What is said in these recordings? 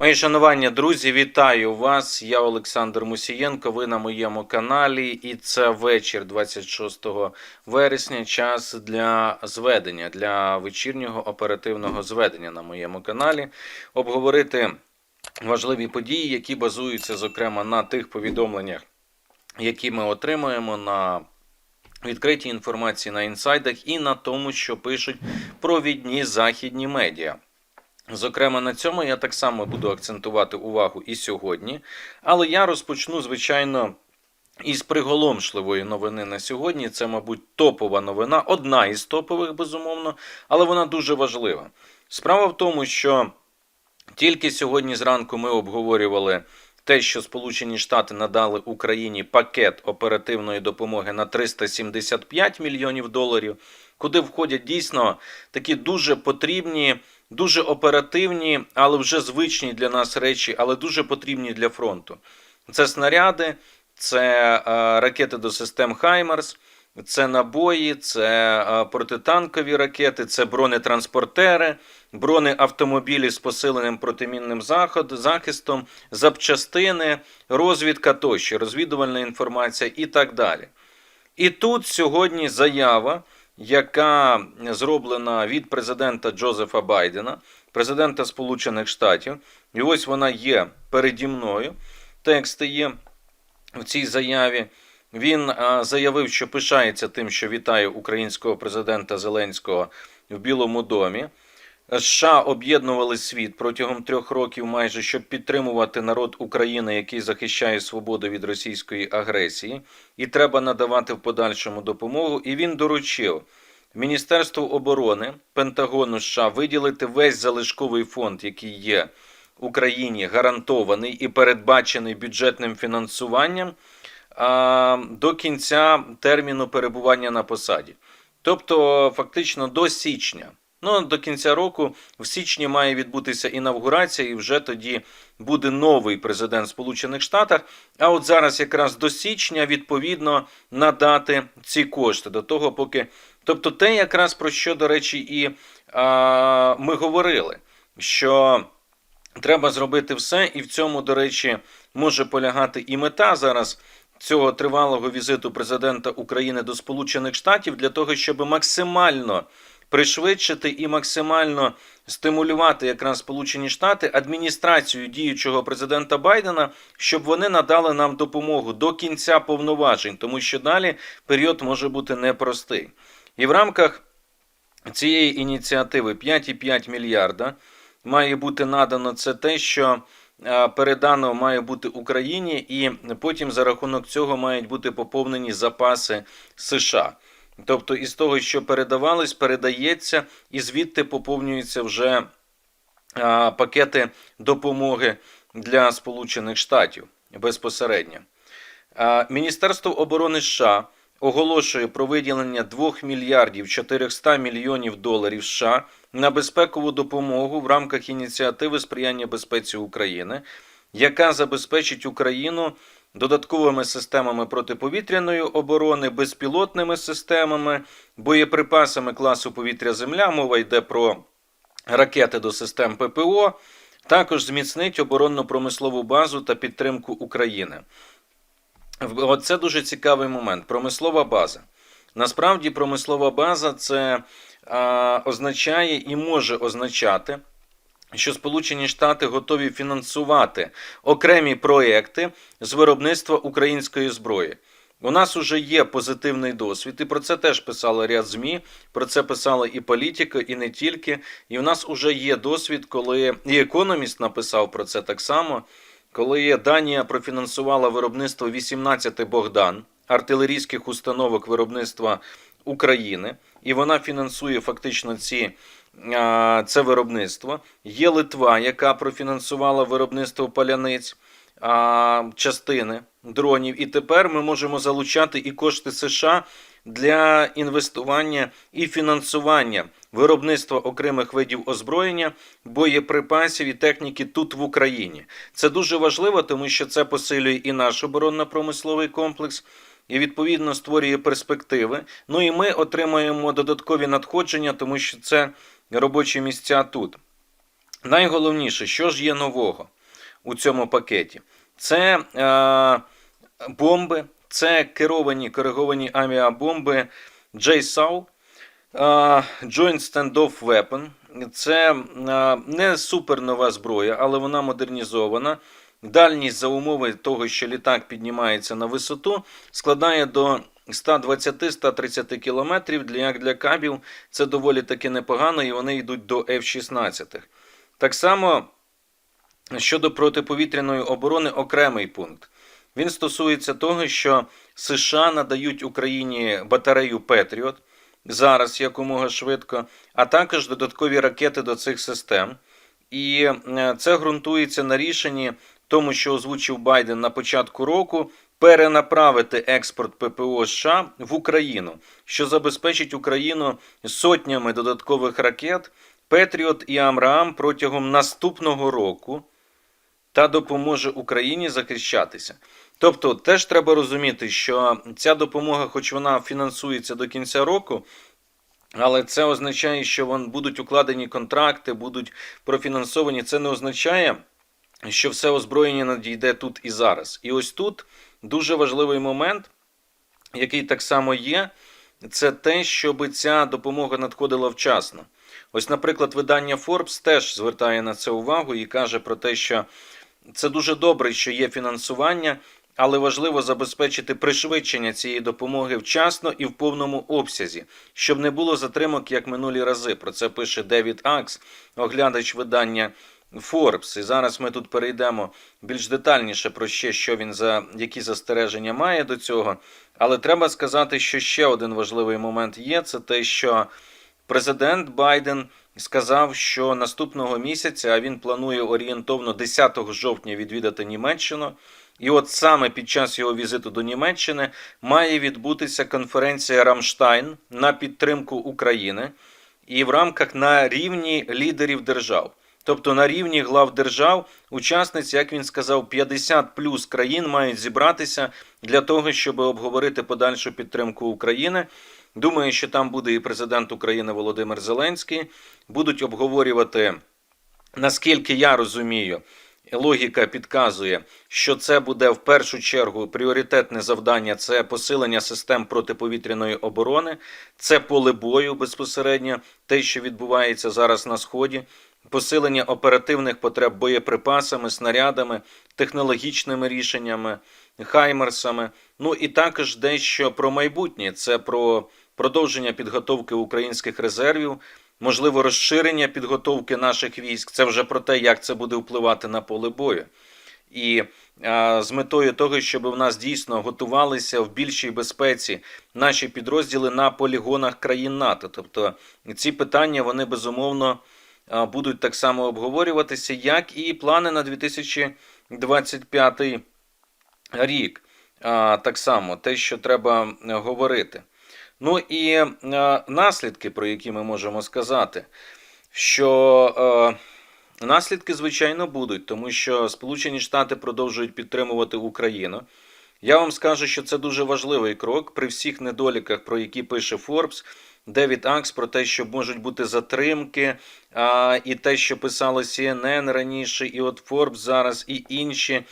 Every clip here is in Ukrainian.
Мої шанування, друзі, вітаю вас. Я Олександр Мусієнко. Ви на моєму каналі, і це вечір 26 вересня. Час для зведення, для вечірнього оперативного зведення на моєму каналі. Обговорити важливі події, які базуються, зокрема, на тих повідомленнях, які ми отримуємо на відкритій інформації на інсайдах і на тому, що пишуть провідні західні медіа. Зокрема, на цьому я так само буду акцентувати увагу і сьогодні. Але я розпочну, звичайно, із приголомшливої новини на сьогодні. Це, мабуть, топова новина, одна із топових, безумовно, але вона дуже важлива. Справа в тому, що тільки сьогодні зранку ми обговорювали те, що Сполучені Штати надали Україні пакет оперативної допомоги на 375 мільйонів доларів, куди входять дійсно такі дуже потрібні, дуже оперативні, але вже звичні для нас речі, але дуже потрібні для фронту. Це снаряди, це е, ракети до систем Хаймарс. Це набої, це е, протитанкові ракети, це бронетранспортери, бронеавтомобілі з посиленим протимінним захистом, запчастини, розвідка тощо, розвідувальна інформація і так далі. І тут сьогодні заява, яка зроблена від президента Джозефа Байдена, президента Сполучених Штатів, і ось вона є переді мною. Тексти є в цій заяві. Він заявив, що пишається тим, що вітає українського президента Зеленського в Білому домі. США об'єднували світ протягом трьох років, майже щоб підтримувати народ України, який захищає свободу від російської агресії, і треба надавати в подальшому допомогу. І він доручив Міністерству оборони Пентагону США виділити весь залишковий фонд, який є Україні гарантований і передбачений бюджетним фінансуванням а, до кінця терміну перебування на посаді. Тобто, фактично до січня. Ну, до кінця року, в січні має відбутися інавгурація, і вже тоді буде новий президент Сполучених Штатів. А от зараз, якраз до січня, відповідно надати ці кошти до того, поки. Тобто, те, якраз про що, до речі, і а, ми говорили, що треба зробити все, і в цьому, до речі, може полягати і мета зараз цього тривалого візиту президента України до Сполучених Штатів для того, щоб максимально пришвидшити і максимально стимулювати якраз Сполучені Штати адміністрацію діючого президента Байдена, щоб вони надали нам допомогу до кінця повноважень, тому що далі період може бути непростий. І в рамках цієї ініціативи 5,5 мільярда має бути надано це те, що е, передано має бути Україні, і потім за рахунок цього мають бути поповнені запаси США. Тобто, із того, що передавалось, передається, і звідти поповнюються вже а, пакети допомоги для Сполучених Штатів безпосередньо. А, Міністерство оборони США оголошує про виділення 2 мільярдів 400 мільйонів доларів США на безпекову допомогу в рамках ініціативи сприяння безпеці України, яка забезпечить Україну додатковими системами протиповітряної оборони, безпілотними системами, боєприпасами класу повітря-Земля. Мова йде про ракети до систем ППО. Також зміцнить оборонно-промислову базу та підтримку України. Це дуже цікавий момент. Промислова база. Насправді, промислова база це а, означає і може означати що Сполучені Штати готові фінансувати окремі проекти з виробництва української зброї. У нас вже є позитивний досвід, і про це теж писали ряд ЗМІ, про це писала і політика, і не тільки. І в нас вже є досвід, коли і економіст написав про це так само, коли Данія профінансувала виробництво 18 Богдан артилерійських установок виробництва України, і вона фінансує фактично ці це виробництво. Є Литва, яка профінансувала виробництво паляниць частини дронів. І тепер ми можемо залучати і кошти США для інвестування і фінансування виробництва окремих видів озброєння, боєприпасів і техніки тут в Україні. Це дуже важливо, тому що це посилює і наш оборонно-промисловий комплекс і відповідно створює перспективи. Ну і ми отримаємо додаткові надходження, тому що це робочі місця тут. найголовніше, що ж є нового у цьому пакеті, це е, бомби, це керовані кориговані авіабомби JSAW, е, Joint Standoff Weapon. Це е, не супернова зброя, але вона модернізована. Дальність за умови того, що літак піднімається на висоту, складає до 120-130 км. Для, як для кабів це доволі таки непогано, і вони йдуть до F-16. Так само щодо протиповітряної оборони окремий пункт. Він стосується того, що США надають Україні батарею Петріот зараз якомога швидко, а також додаткові ракети до цих систем. І е, це ґрунтується на рішенні тому, що озвучив Байден на початку року, перенаправити експорт ППО США в Україну, що забезпечить Україну сотнями додаткових ракет Петріот і Амраам протягом наступного року та допоможе Україні захищатися. Тобто, теж треба розуміти, що ця допомога, хоч вона фінансується до кінця року, але це означає, що вон будуть укладені контракти, будуть профінансовані. Це не означає, що все озброєння надійде тут і зараз. І ось тут дуже важливий момент, який так само є, це те, щоб ця допомога надходила вчасно. Ось, наприклад, видання Forbes теж звертає на це увагу і каже про те, що це дуже добре, що є фінансування, але важливо забезпечити пришвидшення цієї допомоги вчасно і в повному обсязі, щоб не було затримок як минулі рази. Про це пише Девід Акс, оглядач видання Forbes. І зараз ми тут перейдемо більш детальніше про ще, що він за які застереження має до цього. Але треба сказати, що ще один важливий момент є: це те, що президент Байден сказав, що наступного місяця а він планує орієнтовно 10 жовтня відвідати Німеччину. І от саме під час його візиту до Німеччини має відбутися конференція Рамштайн на підтримку України і в рамках на рівні лідерів держав. Тобто на рівні глав держав, учасниць, як він сказав, 50 плюс країн мають зібратися для того, щоб обговорити подальшу підтримку України. Думаю, що там буде і президент України Володимир Зеленський. Будуть обговорювати, наскільки я розумію, логіка підказує, що це буде в першу чергу пріоритетне завдання це посилення систем протиповітряної оборони, це поле бою безпосередньо, те, що відбувається зараз на сході. Посилення оперативних потреб боєприпасами, снарядами, технологічними рішеннями, хаймерсами. Ну і також дещо про майбутнє. Це про продовження підготовки українських резервів, можливо, розширення підготовки наших військ. Це вже про те, як це буде впливати на поле бою. І а, з метою того, щоб в нас дійсно готувалися в більшій безпеці наші підрозділи на полігонах країн НАТО. Тобто ці питання вони безумовно будуть так само обговорюватися, як і плани на 2025 рік. Так само те, що треба говорити. Ну і е, наслідки, про які ми можемо сказати, що е, наслідки, звичайно, будуть, тому що Сполучені Штати продовжують підтримувати Україну. Я вам скажу, що це дуже важливий крок при всіх недоліках, про які пише Форбс. Девід Акс про те, що можуть бути затримки, а, і те, що писало CNN раніше, і от Форбс зараз, і інші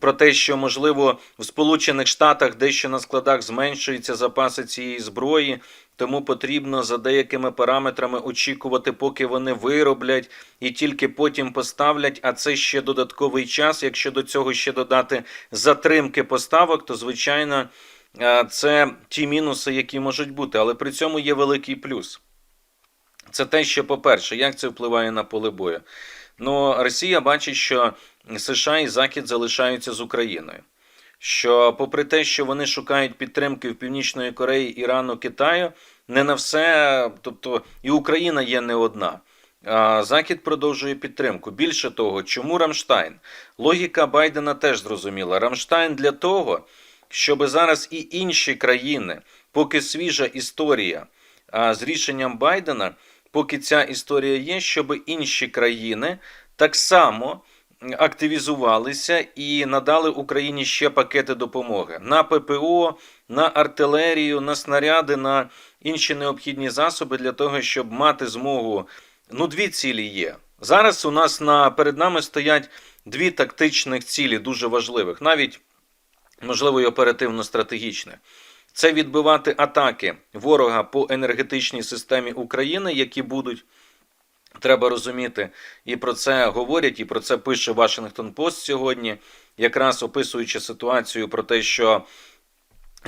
про те, що можливо в Сполучених Штатах дещо на складах зменшуються запаси цієї зброї, тому потрібно за деякими параметрами очікувати, поки вони вироблять і тільки потім поставлять. А це ще додатковий час. Якщо до цього ще додати затримки поставок, то звичайно це ті мінуси, які можуть бути, але при цьому є великий плюс. Це те, що, по-перше, як це впливає на поле бою. Ну, Росія бачить, що США і Захід залишаються з Україною. Що, попри те, що вони шукають підтримки в Північної Кореї, Ірану, Китаю, не на все, тобто і Україна є не одна. А Захід продовжує підтримку. Більше того, чому Рамштайн? Логіка Байдена теж зрозуміла. Рамштайн для того, щоб зараз і інші країни, поки свіжа історія а з рішенням Байдена, поки ця історія є, щоб інші країни так само активізувалися і надали Україні ще пакети допомоги на ППО, на артилерію, на снаряди, на інші необхідні засоби для того, щоб мати змогу. Ну, дві цілі є. Зараз у нас на перед нами стоять дві тактичних цілі, дуже важливих, навіть можливо і оперативно-стратегічних. Це відбивати атаки ворога по енергетичній системі України, які будуть. Треба розуміти, і про це говорять, і про це пише Вашингтон Пост сьогодні, якраз описуючи ситуацію про те, що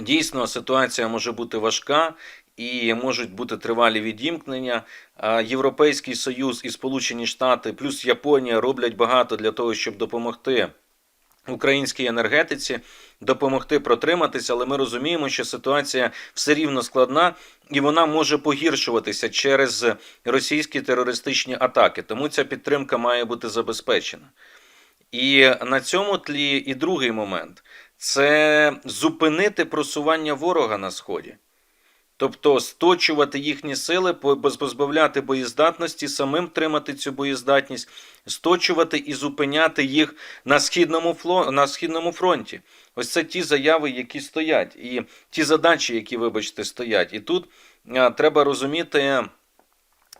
дійсно ситуація може бути важка і можуть бути тривалі відімкнення. Європейський Союз і Сполучені Штати плюс Японія роблять багато для того, щоб допомогти українській енергетиці, допомогти протриматися, але ми розуміємо, що ситуація все рівно складна і вона може погіршуватися через російські терористичні атаки. Тому ця підтримка має бути забезпечена. І на цьому тлі і другий момент це зупинити просування ворога на сході. Тобто сточувати їхні сили, позбавляти боєздатності, самим тримати цю боєздатність, сточувати і зупиняти їх на східному, фло- на східному фронті. Ось це ті заяви, які стоять, і ті задачі, які, вибачте, стоять. І тут а, треба розуміти,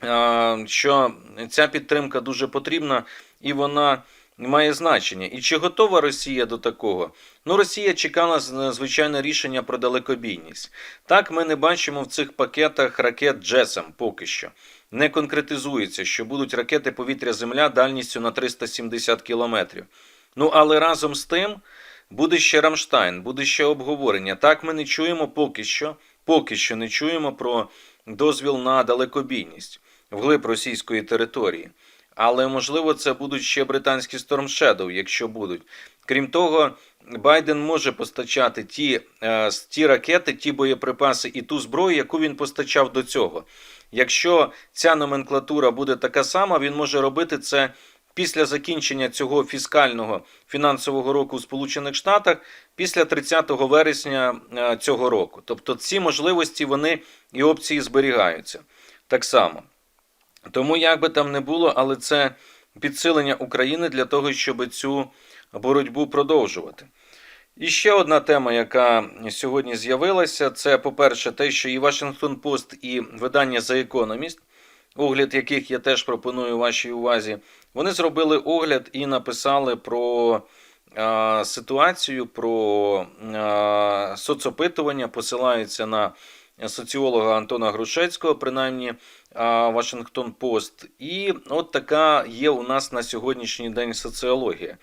а, що ця підтримка дуже потрібна і вона має значення. І чи готова Росія до такого? Ну, Росія чекала звичайно рішення про далекобійність. Так, ми не бачимо в цих пакетах ракет Джесам поки що. Не конкретизується, що будуть ракети повітря-Земля дальністю на 370 кілометрів. Ну, але разом з тим буде ще Рамштайн, буде ще обговорення. Так, ми не чуємо поки що, поки що не чуємо про дозвіл на далекобійність вглиб російської території. Але можливо це будуть ще британські Storm Shadow, якщо будуть. Крім того, Байден може постачати ті, е, ті ракети, ті боєприпаси і ту зброю, яку він постачав до цього. Якщо ця номенклатура буде така сама, він може робити це після закінчення цього фіскального фінансового року у Сполучених Штатах після 30 вересня е, цього року. Тобто ці можливості вони і опції зберігаються так само. Тому як би там не було, але це підсилення України для того, щоб цю боротьбу продовжувати. І ще одна тема, яка сьогодні з'явилася, це, по-перше, те, що і Washington Post, і видання The Economist, огляд яких я теж пропоную вашій увазі, вони зробили огляд і написали про е, ситуацію, про е, соцопитування, посилаються на соціолога Антона Грушецького, принаймні Вашингтон Пост. І от така є у нас на сьогоднішній день соціологія.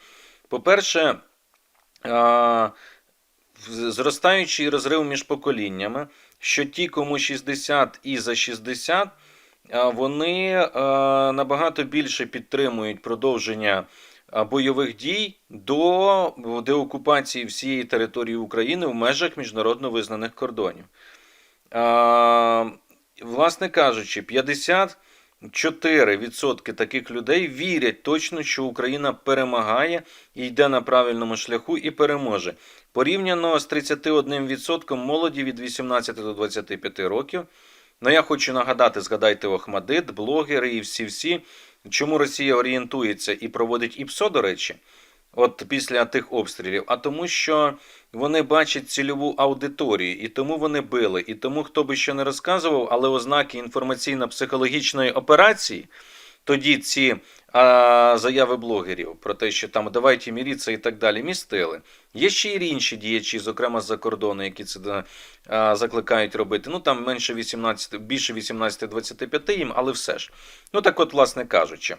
По-перше, зростаючий розрив між поколіннями, що ті, кому 60 і за 60, вони набагато більше підтримують продовження бойових дій до деокупації всієї території України в межах міжнародно визнаних кордонів. Власне кажучи, 54% таких людей вірять точно, що Україна перемагає і йде на правильному шляху і переможе. Порівняно з 31% молоді від 18 до 25 років. Ну, я хочу нагадати, згадайте Охмадит, блогери і всі-всі, чому Росія орієнтується і проводить ІПСО, до речі, от після тих обстрілів, а тому, що вони бачать цільову аудиторію, і тому вони били. І тому, хто би що не розказував, але ознаки інформаційно-психологічної операції, тоді ці а, заяви блогерів про те, що там давайте міріться і так далі, містили. Є ще й інші діячі, зокрема з-за кордону, які це а, закликають робити. Ну там менше 18, більше 18-25 їм, але все ж. Ну так от, власне кажучи.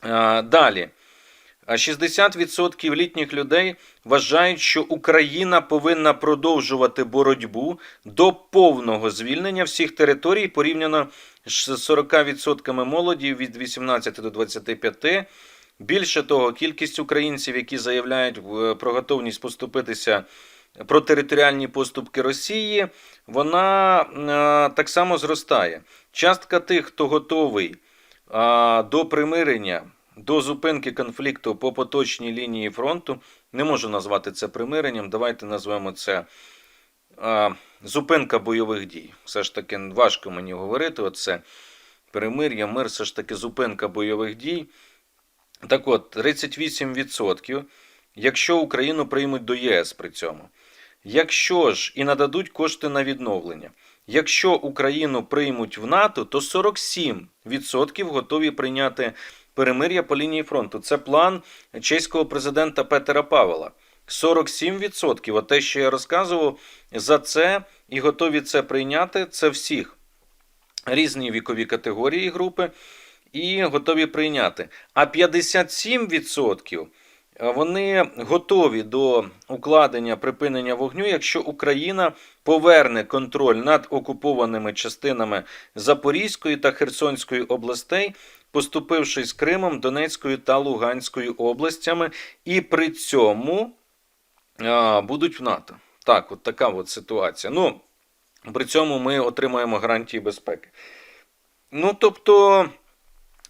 А, далі. А 60% літніх людей вважають, що Україна повинна продовжувати боротьбу до повного звільнення всіх територій порівняно з 40% молоді від 18 до 25. Більше того, кількість українців, які заявляють е, про готовність поступитися про територіальні поступки Росії, вона е, так само зростає. Частка тих, хто готовий а, до примирення, до зупинки конфлікту по поточній лінії фронту, не можу назвати це примиренням. Давайте назвемо це а, зупинка бойових дій. Все ж таки важко мені говорити. Оце перемир'я, мир, все ж таки зупинка бойових дій. Так от, 38%, якщо Україну приймуть до ЄС при цьому. Якщо ж і нададуть кошти на відновлення. Якщо Україну приймуть в НАТО, то 47% готові прийняти перемир'я по лінії фронту. Це план чеського президента Петера Павела. 47%. От те, що я розказував, за це і готові це прийняти. Це всіх різні вікові категорії групи, і готові прийняти. А 57% вони готові до укладення припинення вогню, якщо Україна поверне контроль над окупованими частинами Запорізької та Херсонської областей, поступивши з Кримом, Донецькою та Луганською областями, і при цьому а, будуть в НАТО. Так, от така от ситуація. Ну, при цьому ми отримаємо гарантії безпеки. Ну, тобто,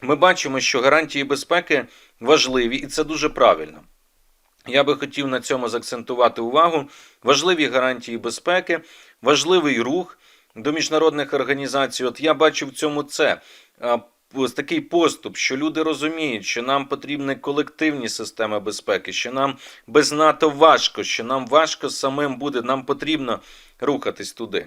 ми бачимо, що гарантії безпеки важливі, і це дуже правильно. Я би хотів на цьому заакцентувати увагу. Важливі гарантії безпеки, важливий рух до міжнародних організацій. От я бачу в цьому це. Ось такий поступ, що люди розуміють, що нам потрібні колективні системи безпеки, що нам без НАТО важко, що нам важко самим буде, нам потрібно рухатись туди.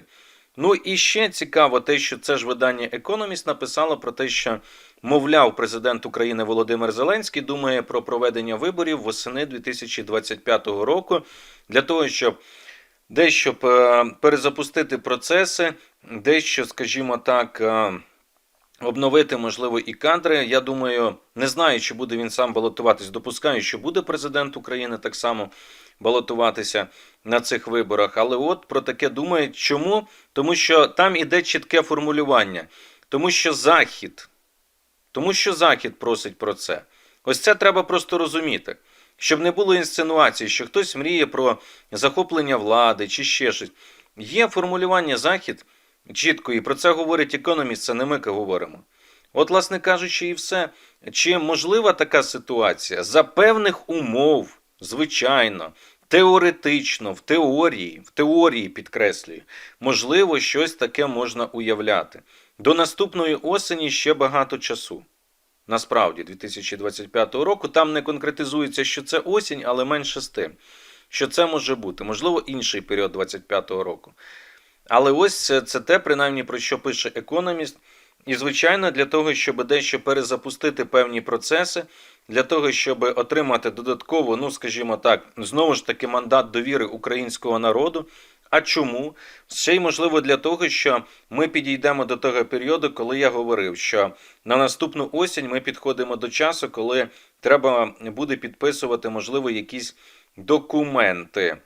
Ну і ще цікаво те, що це ж видання Економіст написало про те, що, мовляв, президент України Володимир Зеленський думає про проведення виборів восени 2025 року для того, щоб дещо е, перезапустити процеси, дещо, скажімо так. Обновити, можливо, і кадри. Я думаю, не знаю, чи буде він сам балотуватись. Допускаю, що буде президент України так само балотуватися на цих виборах. Але от про таке думають. Чому? Тому що там іде чітке формулювання. Тому що Захід, тому що Захід просить про це. Ось це треба просто розуміти. Щоб не було інсценуації, що хтось мріє про захоплення влади чи ще щось. Є формулювання Захід чітко, і про це говорить економіст, це не ми говоримо. От, власне кажучи, і все. Чи можлива така ситуація? За певних умов, звичайно, теоретично, в теорії, в теорії підкреслюю, можливо, щось таке можна уявляти. До наступної осені ще багато часу. Насправді, 2025 року там не конкретизується, що це осінь, але менше з тим, що це може бути, можливо, інший період 2025 року. Але ось це, те, принаймні, про що пише економіст. І, звичайно, для того, щоб дещо перезапустити певні процеси, для того, щоб отримати додатково, ну скажімо так, знову ж таки, мандат довіри українського народу. А чому? Ще й можливо для того, що ми підійдемо до того періоду, коли я говорив, що на наступну осінь ми підходимо до часу, коли треба буде підписувати, можливо, якісь документи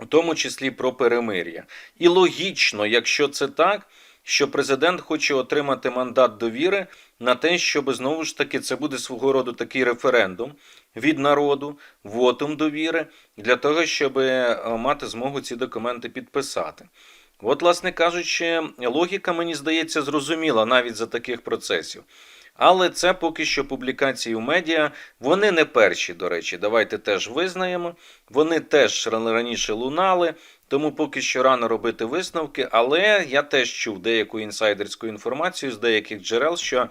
у тому числі про перемир'я. І логічно, якщо це так, що президент хоче отримати мандат довіри на те, щоб знову ж таки це буде свого роду такий референдум від народу, вотум довіри, для того, щоб е, мати змогу ці документи підписати. От, власне кажучи, логіка, мені здається, зрозуміла навіть за таких процесів. Але це поки що публікації у медіа. Вони не перші, до речі, давайте теж визнаємо. Вони теж раніше лунали, тому поки що рано робити висновки. Але я теж чув деяку інсайдерську інформацію з деяких джерел, що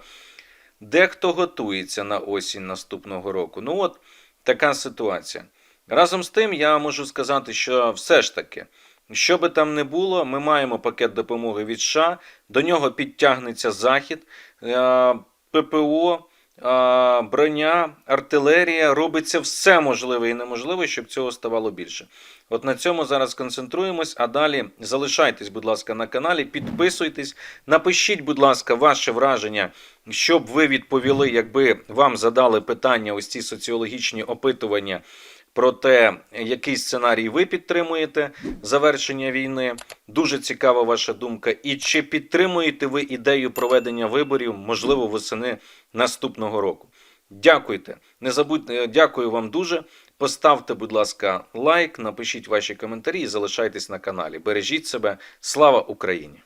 дехто готується на осінь наступного року. Ну от така ситуація. Разом з тим, я можу сказати, що все ж таки. Що би там не було, ми маємо пакет допомоги від США, до нього підтягнеться Захід. ППО, броня, артилерія робиться все можливе і неможливе, щоб цього ставало більше. От на цьому зараз концентруємось, а далі залишайтесь, будь ласка, на каналі, підписуйтесь, напишіть, будь ласка, ваше враження, щоб ви відповіли, якби вам задали питання, ось ці соціологічні опитування. Про те, який сценарій ви підтримуєте завершення війни. Дуже цікава ваша думка. І чи підтримуєте ви ідею проведення виборів, можливо, восени наступного року? Дякуйте. Не забудьте, дякую вам дуже. Поставте, будь ласка, лайк, напишіть ваші коментарі і залишайтесь на каналі. Бережіть себе. Слава Україні!